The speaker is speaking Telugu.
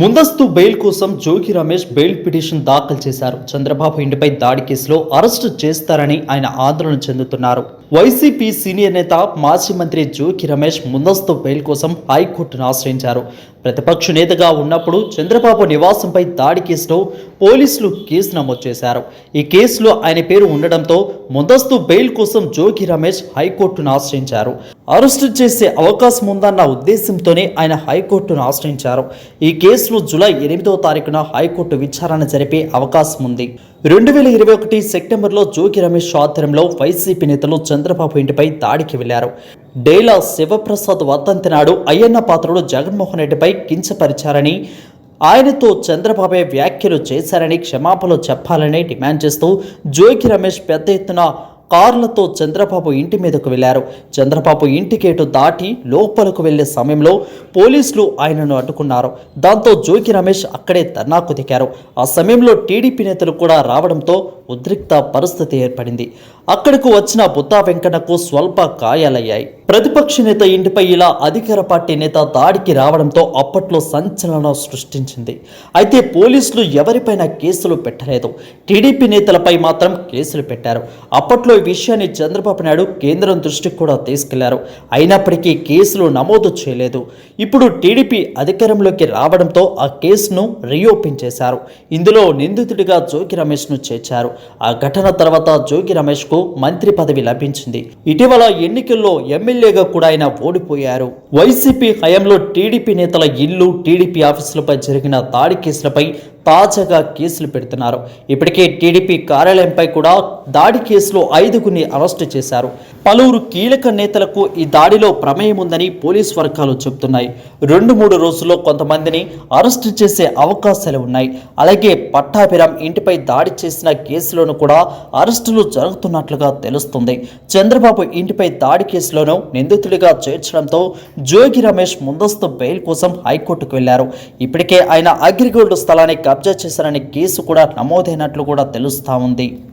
ముందస్తు బెయిల్ కోసం జోగి రమేష్ బెయిల్ పిటిషన్ దాఖలు చేశారు. చంద్రబాబు ఇంటిపై దాడి కేసులో అరెస్టు చేస్తారని ఆయన ఆందోళన చెందుతున్నారు. వైసీపీ సీనియర్ నేత మాజీ మంత్రి జోగి రమేష్ ముందస్తు బెయిల్ కోసం హైకోర్టును ఆశ్రయించారు. ప్రతిపక్ష నేతగా ఉన్నప్పుడు చంద్రబాబు నివాసంపై దాడి కేసులో పోలీసులు కేసు నమోదు చేశారు. ఈ కేసులో ఆయన పేరు ఉండడంతో ముందస్తు బెయిల్ కోసం జోగి రమేష్ హైకోర్టును ఆశ్రయించారు. అరెస్టు చేసే అవకాశం ఉందన్న ఉద్దేశంతోనే ఆయన హైకోర్టును ఆశ్రయించారు. ఈ కేసులో జూలై ఎనిమిదవ తారీఖున హైకోర్టు విచారణ జరిపే అవకాశం ఉంది. రెండు వేల ఇరవై ఒకటి సెప్టెంబర్లో జోగి రమేష్ ఆధ్వర్యంలో వైసీపీ నేతలు చంద్రబాబు ఇంటిపై దాడికి వెళ్ళారు డేలా శివప్రసాద్ వర్ధంతి నాడు అయ్యన్న పాత్రుడు జగన్మోహన్ రెడ్డిపై కించపరిచారని ఆయనతో చంద్రబాబే వ్యాఖ్యలు చేశారని క్షమాపణలు చెప్పాలని డిమాండ్ చేస్తూ జోగి రమేష్ పెద్ద ఎత్తున కార్లతో చంద్రబాబు ఇంటి మీదకు వెళ్ళారు. చంద్రబాబు ఇంటి గేటు దాటి లోపలకు వెళ్ళే సమయంలో పోలీసులు ఆయనను అడ్డుకున్నారు. దాంతో జోగి రమేష్ అక్కడే ధర్నాకు దిగారు. ఆ సమయంలో టీడీపీ నేతలు కూడా రావడంతో ఉద్రిక్త పరిస్థితి ఏర్పడింది. అక్కడకు వచ్చిన బుత్తా వెంకన్నకు స్వల్ప గాయాలయ్యాయి. ప్రతిపక్ష నేత ఇంటిపై ఇలా అధికార పార్టీ నేత దాడికి రావడంతో అప్పట్లో సంచలనం సృష్టించింది. అయితే పోలీసులు ఎవరిపైన కేసులు పెట్టలేదు. టీడీపీ నేతలపై మాత్రం కేసులు పెట్టారు. అప్పట్లో ఈ విషయాన్ని చంద్రబాబు నాయుడు కేంద్రం దృష్టికి కూడా తీసుకెళ్ళారు. అయినప్పటికీ కేసులు నమోదు చేయలేదు. ఇప్పుడు టీడీపీ అధికారంలోకి రావడంతో ఆ కేసును రీఓపెన్ చేశారు. ఇందులో నిందితుడిగా జోకి రమేష్ను చేర్చారు. ఆ ఘటన తర్వాత జోగి రమేష్కు మంత్రి పదవి లభించింది. ఇటీవల ఎన్నికల్లో ఎమ్మెల్యేగా కూడా ఆయన ఓడిపోయారు. వైసీపీ హయాంలో టీడీపీ నేతల ఇల్లు టీడీపీ ఆఫీసులపై జరిగిన దాడి కేసులపై తాజాగా కేసులు పెడుతున్నారు. ఇప్పటికే టీడీపీ కార్యాలయంపై కూడా దాడి కేసులో ఐదుగురిని అరెస్టు చేశారు. పలువురు కీలక నేతలకు ఈ దాడిలో ప్రమేయం ఉందని పోలీస్ వర్గాలు చెబుతున్నాయి. రెండు మూడు రోజుల్లో కొంతమందిని అరెస్టు చేసే అవకాశాలు ఉన్నాయి. అలాగే పట్టాభిరామ్ ఇంటిపై దాడి చేసిన కేసులోనూ కూడా అరెస్టులు జరుగుతున్నట్లుగా తెలుస్తుంది. చంద్రబాబు ఇంటిపై దాడి కేసులోనూ నిందితుడిగా చేర్చడంతో జోగి రమేష్ ముందస్తు బెయిల్ కోసం హైకోర్టుకు వెళ్ళారు. ఇప్పటికే ఆయన అగ్రిగోల్డ్ స్థలాన్ని కబ్జా చేశారనే కేసు కూడా నమోదైనట్లు కూడా తెలుస్తా ఉంది.